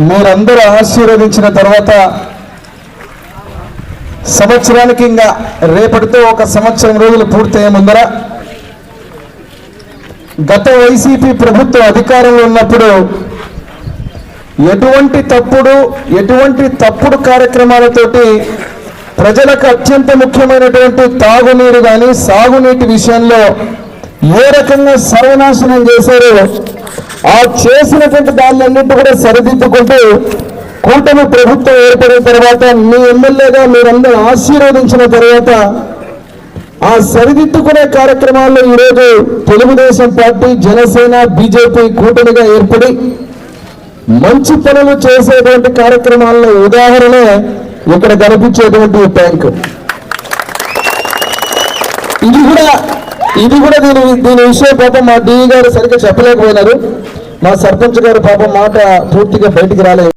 మీరందరూ ఆశీర్వదించిన తర్వాత సంవత్సరానికి ఇంకా రేపటితో ఒక సంవత్సరం రోజులు పూర్తయ్యే ముందర గత వైసీపీ ప్రభుత్వం అధికారంలో ఉన్నప్పుడు ఎటువంటి తప్పుడు ఎటువంటి తప్పుడు కార్యక్రమాలతోటి ప్రజలకు అత్యంత ముఖ్యమైనటువంటి తాగునీరు కానీ సాగునీటి విషయంలో ఏ రకంగా సర్వనాశనం చేశారో ఆ చేసినటువంటి దానిలన్నింటి కూడా సరిదిద్దుకుంటూ కూటమి ప్రభుత్వం ఏర్పడిన తర్వాత మీ ఎమ్మెల్యేగా మీరందరూ ఆశీర్వదించిన తర్వాత ఆ సరిదిద్దుకునే కార్యక్రమాల్లో ఈరోజు తెలుగుదేశం పార్టీ జనసేన బీజేపీ కూటమిగా ఏర్పడి మంచి పనులు చేసేటువంటి కార్యక్రమాల్లో ఉదాహరణే ఇక్కడ కనిపించేటువంటి ట్యాంక్. ఇది కూడా ఇది కూడా దీని దీని విషయం పాపం మా డిఈ గారు సరిగ్గా చెప్పలేకపోయినారు. మా సర్పంచ్ గారు పాపం మాట పూర్తిగా బయటికి రాలేదు.